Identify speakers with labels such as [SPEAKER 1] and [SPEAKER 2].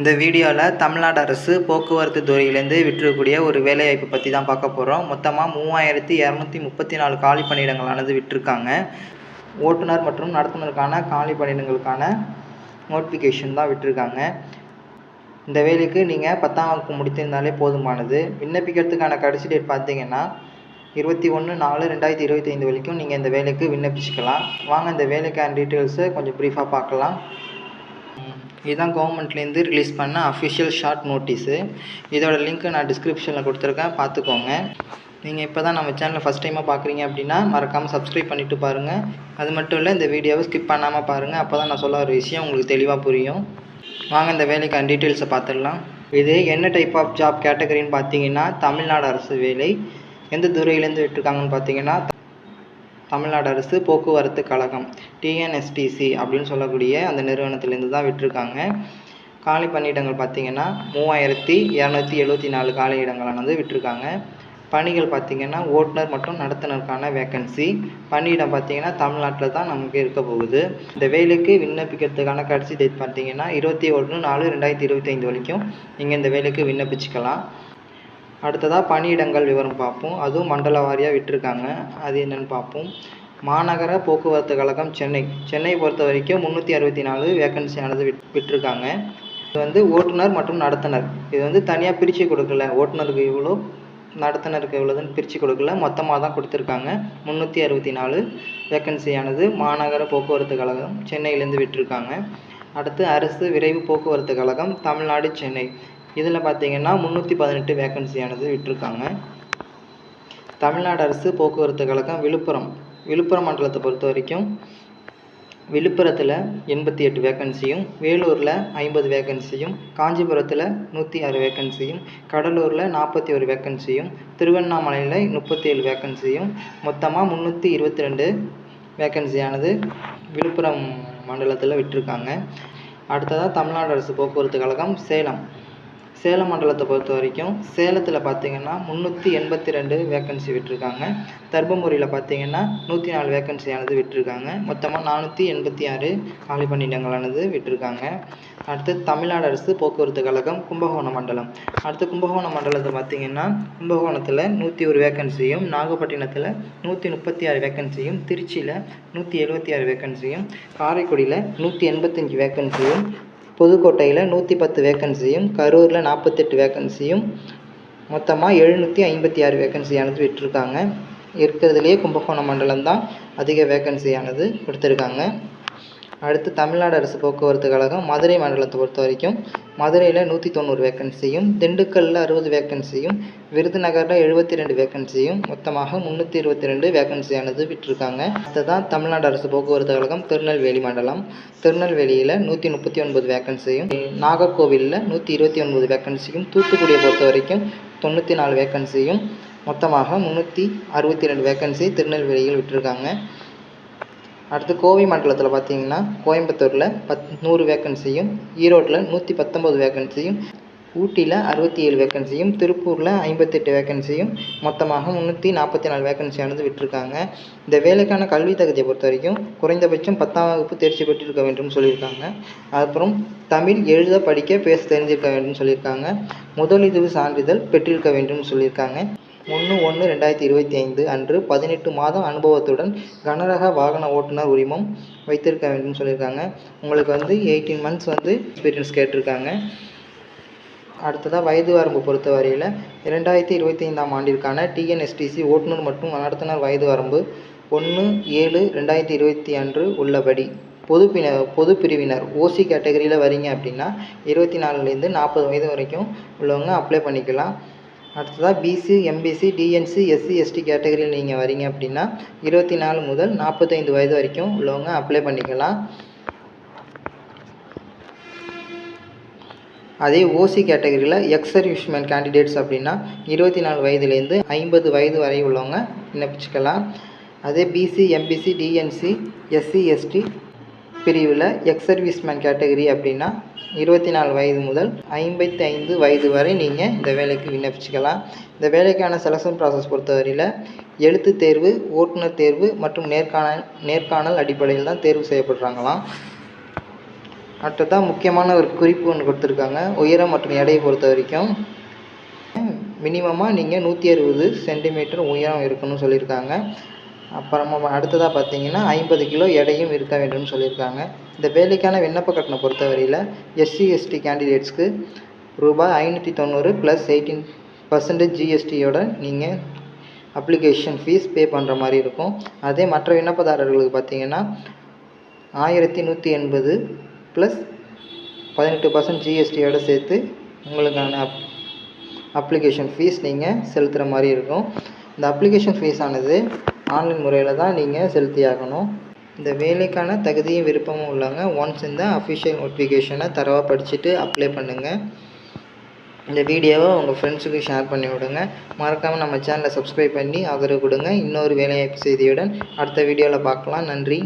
[SPEAKER 1] இந்த வீடியோவில் தமிழ்நாடு அரசு போக்குவரத்து துறையிலேருந்து விட்டுருக்கக்கூடிய ஒரு வேலைவாய்ப்பு பற்றி தான் பார்க்க போகிறோம் மொத்தமாக மூவாயிரத்தி இரநூத்தி முப்பத்தி நாலு காலி பணியிடங்களானது விட்டுருக்காங்க ஓட்டுநர் மற்றும் நடத்துனருக்கான காலி பணியிடங்களுக்கான நோட்டிஃபிகேஷன் தான் விட்டுருக்காங்க இந்த வேலைக்கு நீங்கள் பத்தாம் வகுப்பு முடித்திருந்தாலே போதுமானது. விண்ணப்பிக்கிறதுக்கான கடைசி டேட் பார்த்தீங்கன்னா இருபத்தி ஒன்று நாலு ரெண்டாயிரத்தி இருபத்தி ஐந்து வரைக்கும் நீங்கள் இந்த வேலைக்கு விண்ணப்பிச்சுக்கலாம். வாங்க இந்த வேலைக்கான டீட்டெயில்ஸை கொஞ்சம் ப்ரீஃபாக பார்க்கலாம். இதுதான் கவர்மெண்ட்லேருந்து ரிலீஸ் பண்ண அஃபிஷியல் ஷார்ட் நோட்டீஸு இதோட லிங்க்கு நான் டிஸ்கிரிப்ஷனில் கொடுத்துருக்கேன். பார்த்துக்கோங்க. நீங்கள் இப்போ தான் நம்ம சேனலை ஃபஸ்ட் டைமாக பார்க்குறீங்க அப்படின்னா மறக்காமல் சப்ஸ்கிரைப் பண்ணிவிட்டு பாருங்கள் அது மட்டும் இல்லை இந்த வீடியோவை ஸ்கிப் பண்ணாமல் பாருங்கள் அப்போ தான் நான் சொல்ல ஒரு விஷயம் உங்களுக்கு தெளிவாக புரியும். வாங்க இந்த வேலைக்கான டீட்டெயில்ஸை பார்த்துடலாம். இது என்ன டைப் ஆஃப் ஜாப் கேட்டகரின்னு பார்த்தீங்கன்னா தமிழ்நாடு அரசு வேலை. எந்த துறையிலேருந்து விட்டுருக்காங்கன்னு பார்த்தீங்கன்னா தமிழ்நாடு அரசு போக்குவரத்து கழகம் டிஎன்எஸ்டிசி அப்படின்னு சொல்லக்கூடிய அந்த நிறுவனத்திலேருந்து தான் விட்டுருக்காங்க. காலி பணியிடங்கள் பார்த்தீங்கன்னா மூவாயிரத்தி இரநூத்தி எழுபத்தி நாலு காலி இடங்களானது விட்டுருக்காங்க. பணிகள் பார்த்தீங்கன்னா ஓட்டுநர் மற்றும் நடத்துனருக்கான வேக்கன்சி பணியிடம் பார்த்தீங்கன்னா தமிழ்நாட்டில் தான் நமக்கு இருக்க போகுது. இந்த வேலைக்கு விண்ணப்பிக்கிறதுக்கான கடைசி டேட் பார்த்தீங்கன்னா இருபத்தி ஒன்று நாலு ரெண்டாயிரத்தி இருபத்தி ஐந்து வரைக்கும் நீங்கள் இந்த வேலைக்கு விண்ணப்பிச்சுக்கலாம். அடுத்ததாக பணியிடங்கள் விவரம் பார்ப்போம். அதுவும் மண்டல வாரியாக விட்டிருக்காங்க. அது என்னென்னு பார்ப்போம். மாநகர போக்குவரத்து கழகம் சென்னை. சென்னை பொறுத்த வரைக்கும் முந்நூற்றி அறுபத்தி நாலு வேக்கன்சியானது விட் விட்டிருக்காங்க. இது வந்து ஓட்டுநர் மற்றும் நடத்துனர். இது வந்து தனியாக பிரித்து கொடுக்கல. ஓட்டுநருக்கு இவ்வளோ நடத்துனருக்கு இவ்வளோதுன்னு பிரித்து கொடுக்கல. மொத்தமாக தான் கொடுத்துருக்காங்க. முந்நூற்றி அறுபத்தி நாலு வேக்கன்சியானது மாநகர போக்குவரத்து கழகம் சென்னையிலேருந்து விட்டிருக்காங்க. அடுத்து அரசு விரைவு போக்குவரத்து கழகம் தமிழ்நாடு சென்னை. இதில் பார்த்தீங்கன்னா முந்நூற்றி பதினெட்டு வேக்கன்சியானது விட்டுருக்காங்க. தமிழ்நாடு அரசு போக்குவரத்து கழகம் விழுப்புரம் விழுப்புரம் மண்டலத்தை பொறுத்த வரைக்கும் விழுப்புரத்தில் எண்பத்தி எட்டு வேக்கன்சியும் வேலூரில் ஐம்பது வேக்கன்சியும் காஞ்சிபுரத்தில் நூற்றி ஆறு வேக்கன்சியும் கடலூரில் நாற்பத்தி ஒரு வேக்கன்சியும் திருவண்ணாமலையில் முப்பத்தி ஏழு வேக்கன்சியும் மொத்தமாக முந்நூற்றி இருபத்தி ரெண்டு வேக்கன்சியானது விழுப்புரம் மண்டலத்தில் விட்டுருக்காங்க. அடுத்ததாக தமிழ்நாடு அரசு போக்குவரத்து கழகம் சேலம். சேலம் மண்டலத்தை பொறுத்த வரைக்கும் சேலத்தில் பார்த்தீங்கன்னா முந்நூற்றி எண்பத்தி ரெண்டு வேக்கன்சி விட்டுருக்காங்க. தர்மபுரியில் பார்த்தீங்கன்னா நூற்றி நாலு வேக்கன்சியானது விட்டுருக்காங்க. மொத்தமாக நானூற்றி எண்பத்தி ஆறு காலி பணியிடங்களானது விட்டுருக்காங்க. அடுத்து தமிழ்நாடு அரசு போக்குவரத்து கழகம் கும்பகோணம் மண்டலம். அடுத்து கும்பகோணம் மண்டலத்தை பார்த்தீங்கன்னா கும்பகோணத்தில் நூற்றி ஒரு வேக்கன்சியும் நாகப்பட்டினத்தில் நூற்றி முப்பத்தி ஆறு வேக்கன்சியும் திருச்சியில் நூற்றி எழுபத்தி ஆறு வேக்கன்சியும் காரைக்குடியில் நூற்றி எண்பத்தஞ்சு வேக்கன்சியும் புதுக்கோட்டையில் நூற்றி பத்து வேக்கன்சியும் கரூரில் நாற்பத்தெட்டு வேக்கன்சியும் மொத்தமாக எழுநூற்றி ஐம்பத்தி ஆறு வேக்கன்சியானது விட்டிருக்காங்க. இருக்கிறதுலையே கும்பகோணம் மண்டலம் தான் அதிக வேக்கன்சியானது கொடுத்துருக்காங்க. அடுத்து தமிழ்நாடு அரசு போக்குவரத்து கழகம் மதுரை மண்டலத்தை பொறுத்த வரைக்கும் மதுரையில் நூற்றி தொண்ணூறு வேக்கன்சியும் திண்டுக்கல்லில் அறுபது வேக்கன்சியும் விருதுநகரில் எழுபத்தி ரெண்டு வேக்கன்சியும் மொத்தமாக முந்நூற்றி இருபத்தி ரெண்டு வேக்கன்சியானது விட்டுருக்காங்க. அடுத்ததான் தமிழ்நாடு அரசு போக்குவரத்து கழகம் திருநெல்வேலி மண்டலம். திருநெல்வேலியில் நூற்றி முப்பத்தி ஒன்பது வேக்கன்சியும் நாகர்கோவிலில் நூற்றி இருபத்தி ஒன்பது வேக்கன்சியும் தூத்துக்குடியை பொறுத்த வரைக்கும் தொண்ணூற்றி நாலு வேக்கன்சியும் மொத்தமாக முந்நூற்றி அறுபத்தி ரெண்டு வேக்கன்சி திருநெல்வேலியில் விட்டுருக்காங்க. அடுத்து கோவை மண்டலத்தில் பார்த்தீங்கன்னா கோயம்புத்தூரில் பத் நூறு வேக்கன்சியும் ஈரோட்டில் நூற்றி பத்தொம்பது வேக்கன்சியும் ஊட்டியில் அறுபத்தி ஏழு வேக்கன்சியும் திருப்பூரில் ஐம்பத்தெட்டு வேக்கன்சியும் மொத்தமாக முந்நூற்றி நாற்பத்தி நாலு வேக்கன்சியானது விட்டுருக்காங்க. இந்த வேலைக்கான கல்வி தகுதியை பொறுத்த வரைக்கும் குறைந்தபட்சம் பத்தாம் வகுப்பு தேர்ச்சி பெற்றிருக்க வேண்டும் சொல்லியிருக்காங்க. அப்புறம் தமிழ் எழுத படிக்க பேச தெரிஞ்சிருக்க வேண்டும் சொல்லியிருக்காங்க. முதலுதவி சான்றிதழ் பெற்றிருக்க வேண்டும் சொல்லியிருக்காங்க. ஒன்று ஒன்று ரெண்டாயிரத்தி இருபத்தி ஐந்து அன்று பதினெட்டு மாதம் அனுபவத்துடன் கனரக வாகன ஓட்டுநர் உரிமம் வைத்திருக்க வேண்டும் சொல்லியிருக்காங்க. உங்களுக்கு வந்து எயிட்டீன் மந்த்ஸ் வந்து எக்ஸ்பீரியன்ஸ் கேட்டிருக்காங்க. அடுத்ததாக வயது வரம்பு பொறுத்த வரையில் இரண்டாயிரத்தி இருபத்தி ஐந்தாம் ஆண்டிற்கான டிஎன்எஸ்டிசி ஓட்டுநர் மற்றும் நடத்துனர் வயது வரம்பு ஒன்று ஏழு ரெண்டாயிரத்தி இருபத்தி அன்று உள்ளபடி. பொது பின பொது பிரிவினர் ஓசி கேட்டகரியில் வரீங்க அப்படின்னா இருபத்தி நாலுலேருந்து நாற்பது வயது வரைக்கும் உள்ளவங்க அப்ளை பண்ணிக்கலாம். அடுத்ததாக BC MBC DNC SC ST கேட்டகரியில் நீங்கள் வரீங்க அப்படின்னா இருபத்தி நாலு முதல் நாற்பத்தைந்து வயது வரைக்கும் உள்ளவங்க அப்ளை பண்ணிக்கலாம். அதே ஓசி கேட்டகரியில் எக்ஸ் சர்வீஸ்மேன் கேண்டிடேட்ஸ் அப்படின்னா இருபத்தி நாலு வயதுலேருந்து ஐம்பது வயது வரை உள்ளவங்க விண்ணப்பிச்சுக்கலாம். அதே BC MBC DNC SC ST பிரிவில் எக்ஸ் சர்வீஸ்மேன் கேட்டகரி அப்படின்னா இருபத்தி நாலு வயது முதல் ஐம்பத்தி ஐந்து வயது வரை நீங்கள் இந்த வேலைக்கு விண்ணப்பிச்சுக்கலாம். இந்த வேலைக்கான செலெக்ஷன் ப்ராசஸ் பொறுத்தவரையில் எழுத்து தேர்வு ஓட்டுநர் தேர்வு மற்றும் நேர்காணல் நேர்காணல் அடிப்படையில் தான் தேர்வு செய்யப்படுறாங்களாம். அடுத்ததான் முக்கியமான ஒரு குறிப்பு ஒன்று கொடுத்துருக்காங்க. உயரம் மற்றும் எடையை பொறுத்த வரைக்கும் மினிமமாக நீங்கள் நூற்றி அறுபது சென்டிமீட்டர் உயரம் இருக்கணும்னு சொல்லியிருக்காங்க. அப்புறமா அடுத்ததாக பார்த்தீங்கன்னா ஐம்பது கிலோ எடையும் இருக்க வேண்டும்னு சொல்லியிருக்காங்க. இந்த வேலைக்கான விண்ணப்ப கட்டணம் பொறுத்தவரையில் எஸ்சி எஸ்டி கேண்டிடேட்ஸ்க்கு ரூபாய் ஐநூற்றி தொண்ணூறு ப்ளஸ் எயிட்டீன் பர்சன்டேஜ் ஜிஎஸ்டியோட நீங்கள் அப்ளிகேஷன் ஃபீஸ் பே பண்ணுற மாதிரி இருக்கும். அதே மற்ற விண்ணப்பதாரர்களுக்கு பார்த்தீங்கன்னா ஆயிரத்தி நூற்றி எண்பது ப்ளஸ் பதினெட்டு பர்சன்ட் ஜிஎஸ்டியோட சேர்த்து உங்களுக்கான அப் அப்ளிகேஷன் ஃபீஸ் நீங்கள் செலுத்துகிற மாதிரி இருக்கும். இந்த அப்ளிகேஷன் ஃபீஸ் ஆனது ஆன்லைன் முறையில் தான் நீங்கள் செலுத்தியாகணும் இந்த வேலைக்கான தகுதியும் விருப்பமும் உள்ளவங்க ஒன்ஸ் இந்த அஃபிஷியல் நோட்டிஃபிகேஷனை தரவாக படிச்சுட்டு அப்ளை பண்ணுங்கள் இந்த வீடியோவை உங்கள் ஃப்ரெண்ட்ஸுக்கு ஷேர் பண்ணி விடுங்க. மறக்காமல் நம்ம சேனலை சப்ஸ்கிரைப் பண்ணி ஆதரவு கொடுங்க. இன்னொரு வேலைவாய்ப்பு செய்தியுடன் அடுத்த வீடியோவில் பார்க்கலாம். நன்றி.